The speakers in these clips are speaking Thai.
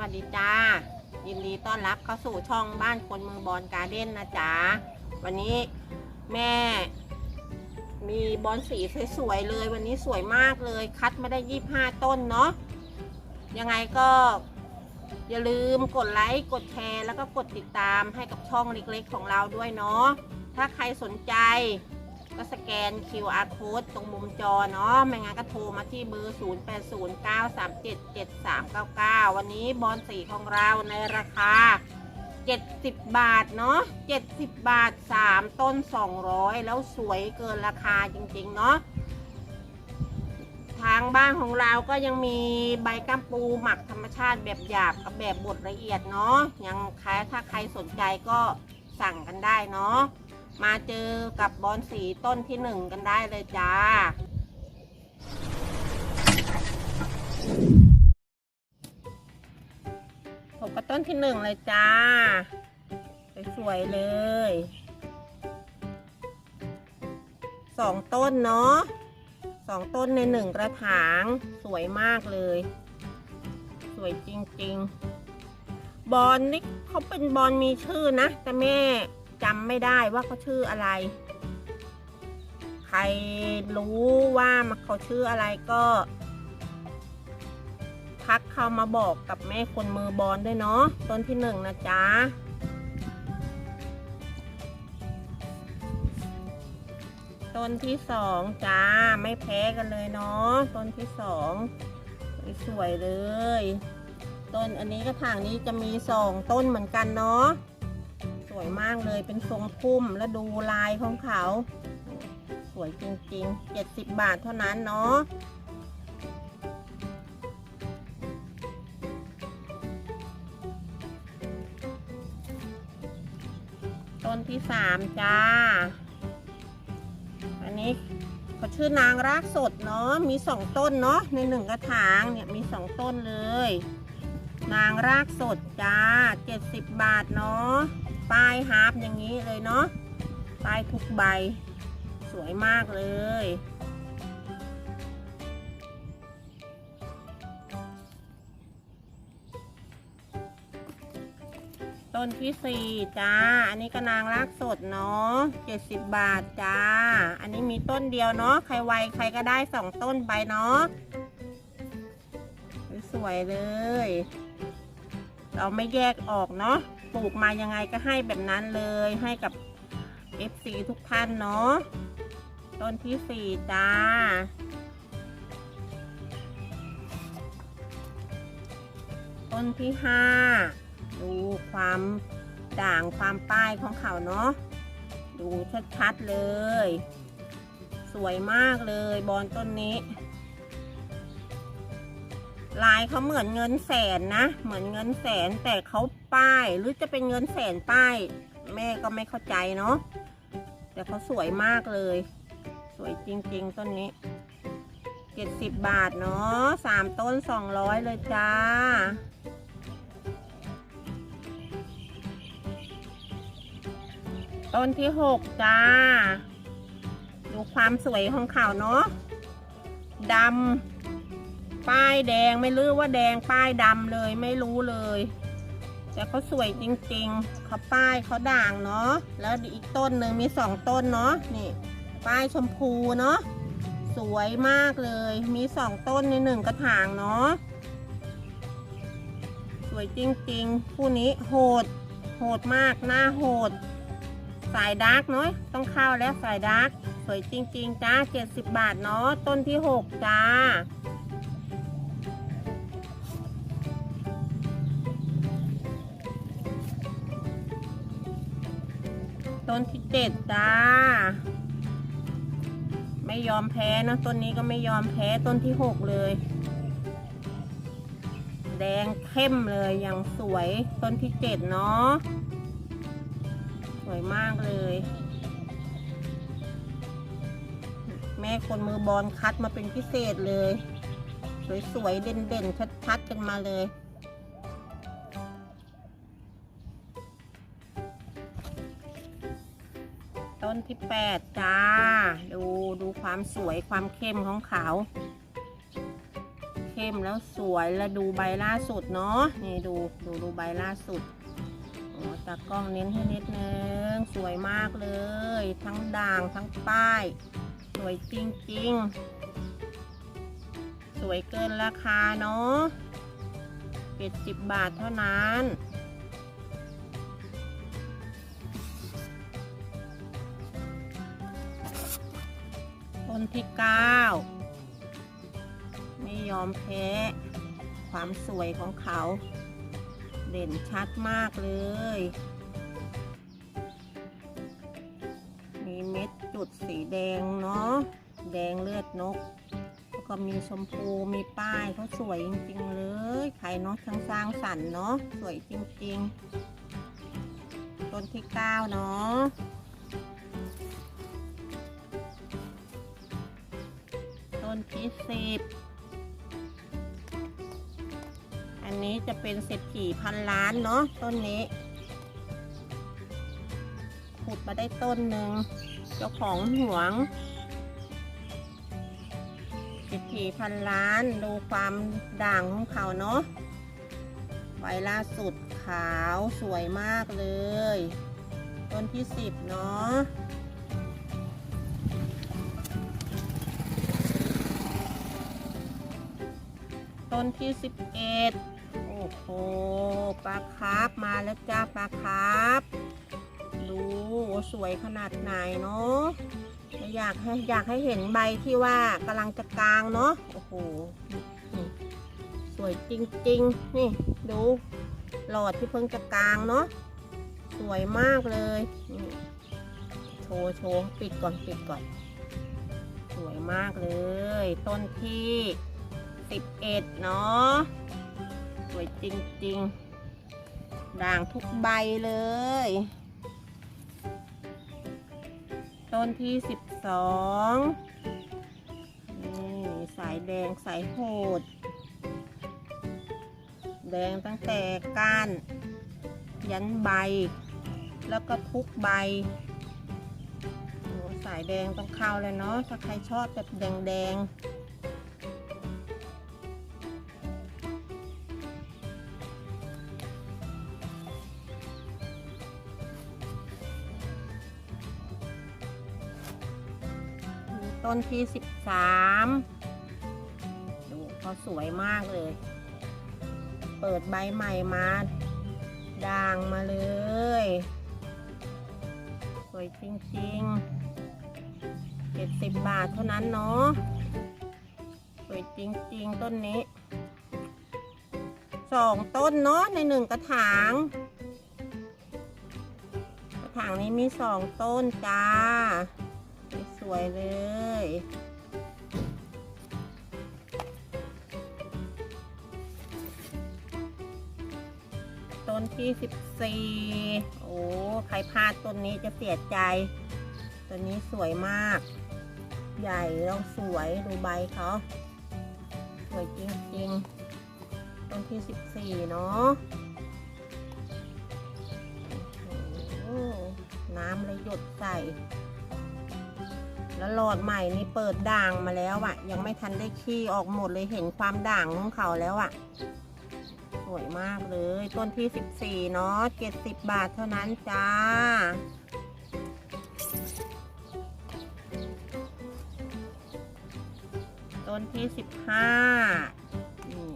วัสดีจ้า ยินดีต้อนรับเข้าสู่ช่องบ้านคนเมืองบอลการ์เด้นนะจ๊ะวันนี้แม่ มีบอลสีสวยๆเลย วันนี้สวยมากเลย คัดมาได้25ต้นเนาะยังไงก็อย่าลืมกดไลค์กดแชร์ แล้วก็กดติดตามให้กับช่องเล็กๆของเราด้วยเนาะถ้าใครสนใจ ก็สแกน QR code ตรงมุมจอเนาะไม่งั้นก็โทรมาที่เบอร์ 0809377399 วันนี้บอลสีของเราในราคา 70 บาทเนาะ70 บาท 3 ต้น 200 แล้วสวยเกินราคาจริง ๆ เนาะทางบ้านของเราก็ยังมีใบกัมปูหมักธรรมชาติแบบหยาบกับแบบบดละเอียดเนาะยังใครถ้าใครสนใจก็สั่งกันได้เนาะ มาเจอกับบอนสีต้นที่หนึ่งกันได้เลยจ้า ผมกับต้นที่หนึ่งเลยจ้า สวยๆเลย สองต้นเนาะสองต้นในหนึ่งกระถาง สวยมากเลย สวยจริงๆ บอลนี่เขาเป็นบอลมีชื่อนะ แต่แม่ จำไม่ได้ว่าเขาชื่ออะไร ใครรู้ว่ามันเขาชื่ออะไรก็ทักเข้ามาบอกกับแม่คนมือบอลด้วยเนาะต้นที่หนึ่งนะจ๊ะต้นที่สองจ้าไม่แพ้กันเลยเนาะต้นที่สองสวยเลย ต้นอันนี้กระถางนี้จะมีสองต้นเหมือนกันเนาะ วยมากเลยเป็นทรงพุ่มแล้วดูลายของเขา สวยจริงๆ 70 บาทเท่านั้นเนาะต้นที่สามจ้า อันนี้เขาชื่อนางรากสดเนาะ มีสองต้นเนาะ ในหนึ่งกระถางเนี่ยมีสองต้นเลย นางรากสดจ้า 70 บาทเนาะ ป้ายฮาร์ปอย่างนี้เลยเนาะป้ายทุกใบ สวยมากเลย ต้นที่สี่จ้า อันนี้ก็นางรากสดเนาะ70บาทจ้า อันนี้มีต้นเดียวเนาะ ใครไวใครก็ได้สองต้นไปเนาะ สวยเลย เราไม่แยกออกเนาะ ปลูกมายังไงก็ให้แบบนั้นเลยให้กับ FC ทุกท่านเนาะต้นที่สี่จ้า ต้นที่ห้าดูความด่างความป้ายของเขาเนาะดูชัดๆเลย สวยมากเลยบอลต้นนี้ ลายเขาเหมือนเงินแสนนะ เหมือนเงินแสนแต่เขาป้าย หรือจะเป็นเงินแสนป้าย แม่ก็ไม่เข้าใจเนาะแต่เขาสวยมากเลย สวยจริง ๆ ต้นนี้เจ็ดสิบบาทเนาะสามต้นสองร้อยเลยจ้า ต้นที่หกจ้า ดูความสวยของเขาเนาะดำ ป้ายแดงไม่รู้ว่าแดงป้ายดำเลยไม่รู้เลย แต่เขาสวยจริงๆเขาป้ายเขาด่างเนาะแล้วอีกต้นหนึ่งมีสองต้นเนาะนี่ ป้ายชมพูเนาะสวยมากเลยมีสองต้นในหนึ่งกระถางเนาะสวยจริงๆคู่นี้โหด โหดมากหน้าโหด สายดาร์กเนาะต้องเข้าแล้วสายดาร์กสวยจริงๆจ้า 70 บาทเนาะต้นที่ 6 จ้า ต้นที่7จ้า ไม่ยอมแพ้นะต้นนี้ก็ไม่ยอมแพ้ต้นที่6เลย แดงเข้มเลยอย่างสวยต้นที่7เนาะสวยมากเลย แม่คนมือบอลคัดมาเป็นพิเศษเลย สวยๆเด่นๆชัดๆกันมาเลย ต้นที่ 8 จ้า ดูดูความสวยความเข้มของเขา เข้มแล้วสวยแล้วดูใบล่าสุดเนาะนี่ดูดูดูใบล่าสุดโอ้ตากล้องเน้นให้นิดนึง สวยมากเลย ทั้งด่างทั้งป้าย สวยจริง ๆ สวยเกินราคาเนาะเจ็ดสิบบาทเท่านั้น ต้นที่เก้าไม่ยอมแพ้ ความสวยของเขา เด่นชัดมากเลย มีเม็ดจุดสีแดงเนาะ แดงเลือดนก แล้วก็มีชมพู มีป้ายเขาสวยจริง ๆ เลยใครเนาะช่างสร้างสรรค์เนาะ สวยจริง ๆ ต้นที่เก้าเนาะ ต้นที่สิบอันนี้จะเป็นเศรษฐีพันล้านเนาะต้นนี้ ขุดมาได้ต้นหนึ่งเจ้าของหวงเศรษฐีพันล้านดูความด่างของเขาเนาะใบล่าสุดขาวสวยมากเลย ต้นที่สิบเนาะ ต้นที่สิบเอ็ดโอ้โหปลาคาร์ฟมาแล้วจ้าปลาคาร์ฟดูสวยขนาดไหนเนาะอยากให้อยากให้เห็นใบที่ว่ากำลังจะกลางเนาะโอ้โหนี่สวยจริงๆ นี่ดูหลอดที่เพิ่งจะกลางเนาะสวยมากเลยนี่โชว์โชว์ปิดก่อนปิดก่อน สวยมากเลย ต้นที่ สิบเอ็ดเนาะสวยจริงๆ ด่างทุกใบเลย ต้นที่สิบสองนี่ สายแดงสายโหด แดงตั้งแต่ก้าน ยันใบ แล้วก็ทุกใบโอ้สายแดงต้องเข้าเลยเนาะ ถ้าใครชอบแบบแดงๆ ต้นที่สิบสามดูเขาสวยมากเลย เปิดใบใหม่มาด่างมาเลย สวยจริงๆเจ็ดสิบบาทเท่านั้นเนาะ สวยจริงๆ ต้นนี้ สองต้นเนาะในหนึ่งกระถาง กระถางนี้มีสองต้นจ้า สวยเลย ต้นที่สิบสี่โอ้ ใครพลาดต้นนี้จะเสียใจ ต้นนี้สวยมาก ใหญ่แล้วสวยดูใบเขาสวยจริงๆ ต้นที่สิบสี่เนาะน้ำเลยหยดใส่ แล้วหลอดใหม่นี่เปิดด่างมาแล้วอะ่ะ ยังไม่ทันได้ขี้ออกหมดเลยเห็นความด่างของเขาแล้วอะ่ะ สวยมากเลย ต้นที่14เนาะ70บบาทเท่านั้นจ้า ต้นที่15นี่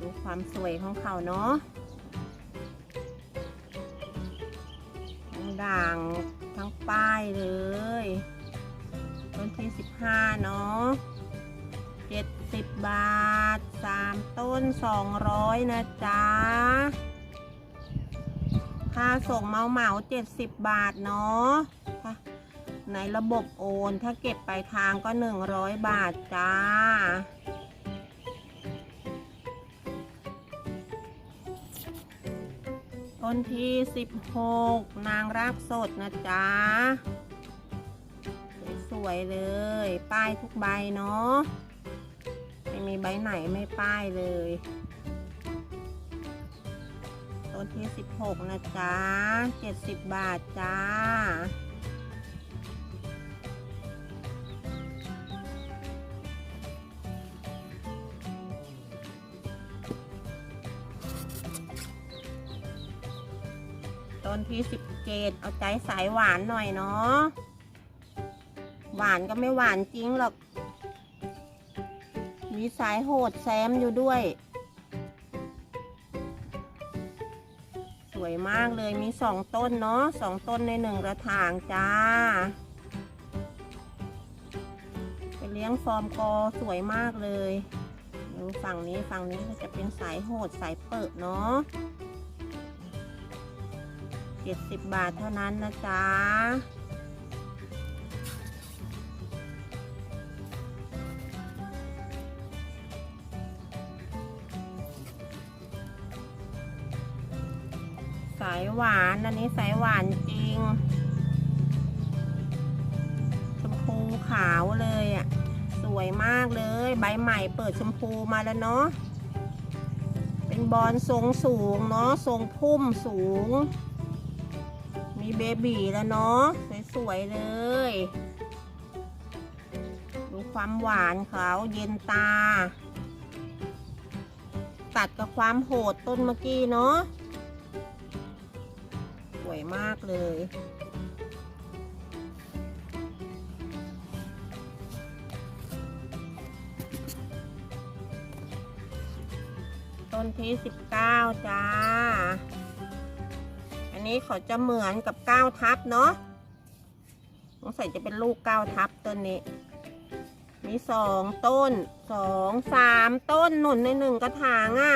ดูความสวยของเขาเนาะด่าง ทั้งป้ายเลยต้นที่ 15 เนาะ70 บาท 3 ต้น 200 นะจ๊ะ ค่าส่งเมาเหมา70 บาท เนาะในระบบโอนถ้าเก็บไปลายทางก็ 100 บาทจ้า ต้นที่ 16 นางรากสดนะจ๊ะ สวยๆเลย ป้ายทุกใบเนาะ ไม่มีใบไหนไม่ป้ายเลย ต้นที่ 16 นะจ๊ะ 70 บาทจ้า สี่สิบเจ็ดเอาใจสายหวานหน่อยเนาะหวานก็ไม่หวานจริงหรอก มีสายโหดแซมอยู่ด้วย สวยมากเลยมีสองต้นเนาะสองต้นในหนึ่งกระถางจ้าไปเลี้ยงฟอร์มกอสวยมากเลย ฝั่งนี้ฝั่งนี้จะเป็นสายโหดสายเปิดเนาะ เจ็ดสิบบาทเท่านั้นนะจ๊ะสายหวานอันนี้สายหวานจริง ชมพูขาวเลยอะ สวยมากเลย ใบใหม่เปิดชมพูมาแล้วเนาะ เป็นบอลทรงสูงเนาะ ทรงพุ่มสูง มีเบบีแล้วเนาะสวยๆเลย ดูความหวานเขาเย็นตา ตัดกับความโหดต้นเมื่อกี้เนาะสวยมากเลยต้นที่สิบเก้าจ้า นี้เขาจะเหมือนกับก้าวทับเนาะสงสัยจะเป็นลูกก้าวทับต้นนี้ มีสองต้นสองสามต้นหนุนในหนึ่งกระถางอะ่ะ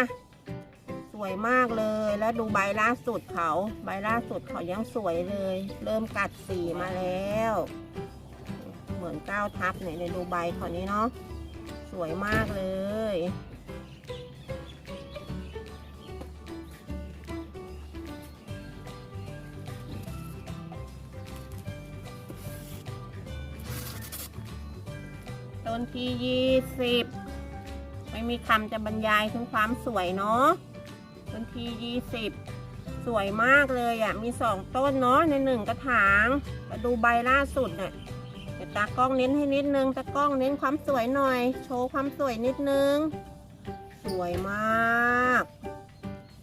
สวยมากเลยแล้วดูใบล่าสุดเขาใบล่าสุดเขายังสวยเลย เริ่มกัดสีมาแล้ว เหมือนก้าวทับเนี่ยในดูใบเขานี้เนาะสวยมากเลย ต้นที่ยี่สิบไม่มีคำจะบรรยายถึงความสวยเนาะ ต้นที่ยี่สิบสวยมากเลยอะ่ะ มีสองต้นเนาะในหนึ่งกระถางมาดูใบล่าสุดเนี่ยเดี๋ยวตากล้องเน้นให้นิดนึง ตากล้องเน้นความสวยหน่อย โชว์ความสวยนิดนึง สวยมาก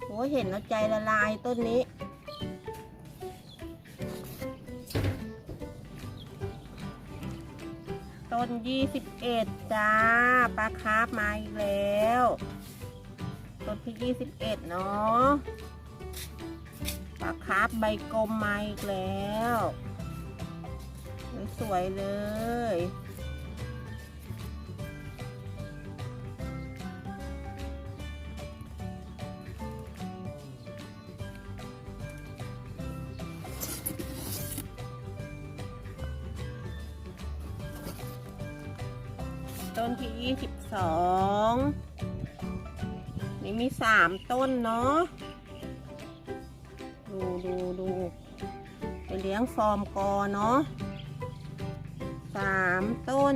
โอ้เห็นแล้วใจละลายต้นนี้ ต้น 21 จ้าปลาคาร์ฟมาอีกแล้ว ต้นที่ 21 เนาะปลาคาร์ฟใบกลมมาอีกแล้ว สวยเลย ต้นที่ยี่สิบสองนี่มีสามต้นเนาะ ดูดูดูไปเลี้ยงฟอร์มกอเนาะสามต้น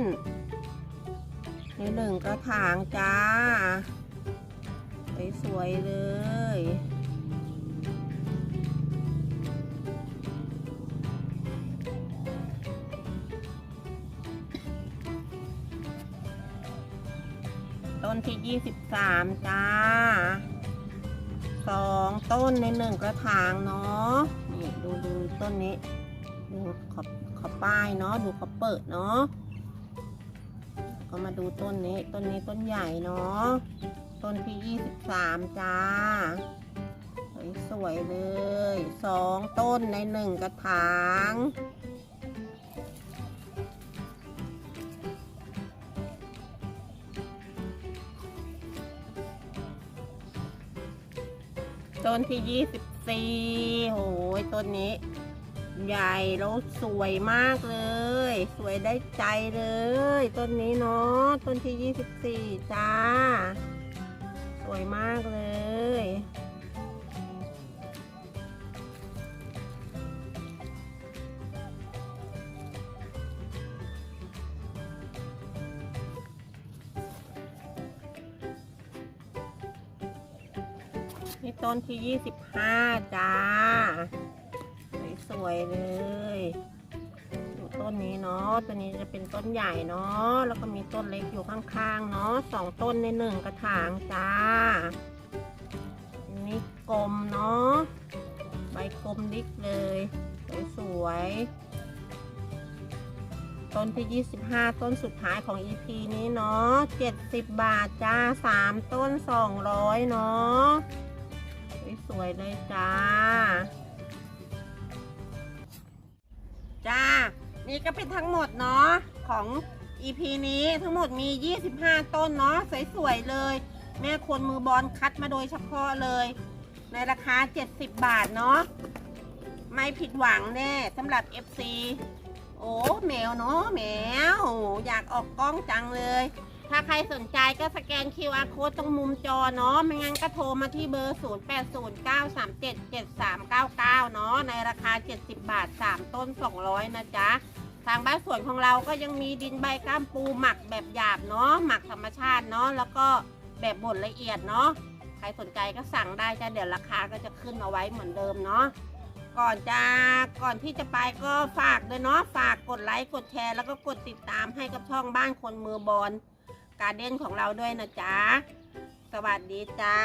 ในหนึ่งกระถางจ้า สวยๆเลย ต้นที่ยี่สิบสามจ้าสองต้นในหนึ่งกระถางเนาะ นี่ดูดูต้นนี้ ดูขอบขอบป้ายเนาะ ดูเขาเปิดเนาะ ก็มาดูต้นนี้ ต้นนี้ต้นใหญ่เนาะ ต้นที่ยี่สิบสามจ้า สวยๆเลยสองต้นในหนึ่งกระถาง ต้นที่ยี่สิบสี่โหยต้นนี้ ใหญ่แล้วสวยมากเลย สวยได้ใจเลย ต้นนี้เนาะต้นที่ยี่สิบสี่จ้า สวยมากเลย นี่ต้นที่ยี่สิบห้าจ้า สวยๆเลยดูต้นนี้เนาะตัวนี้จะเป็นต้นใหญ่เนาะแล้วก็มีต้นเล็กอยู่ข้างๆเนาะสองต้นในหนึ่งกระถางจ้านนี้กลมเนาะใบกลมดิกเลย สวยๆต้นที่ 25 ต้นสุดท้ายของ EP นี้เนาะ70 บาทจ้า 3 ต้น 200 เนาะ สวยๆเลยจ้า จ้า นี่ก็เป็นทั้งหมดเนาะของ EP นี้ทั้งหมดมี 25 ต้นเนาะสวยๆเลย แม่คนมือบอลคัดมาโดยเฉพาะเลย ในราคา 70 บาทเนาะไม่ผิดหวังแน่สำหรับ FC โอ้แมวเนาะแมว อยากออกกล้องจังเลย ถ้าใครสนใจก็สแกน QR code ตรงมุมจอเนาะ ไม่งั้นก็โทรมาที่เบอร์ 0809377399 เนาะ ในราคา 70 บาท 3 ต้น 200 นะจ๊ะ ทางบ้านสวนของเราก็ยังมีดินใบก้ามปูหมักแบบหยาบเนาะ หมักธรรมชาติเนาะ แล้วก็แบบบดละเอียดเนาะ ใครสนใจก็สั่งได้จ้ะ เดี๋ยวราคาก็จะขึ้นเอาไว้เหมือนเดิมเนาะก่อนจะก่อนที่จะไปก็ฝากด้วยเนาะฝากกดไลค์กดแชร์แล้วก็กดติดตามให้กับช่องบ้านคนมือบอล การเด้นของเราด้วยนะจ๊ะ สวัสดีจ้า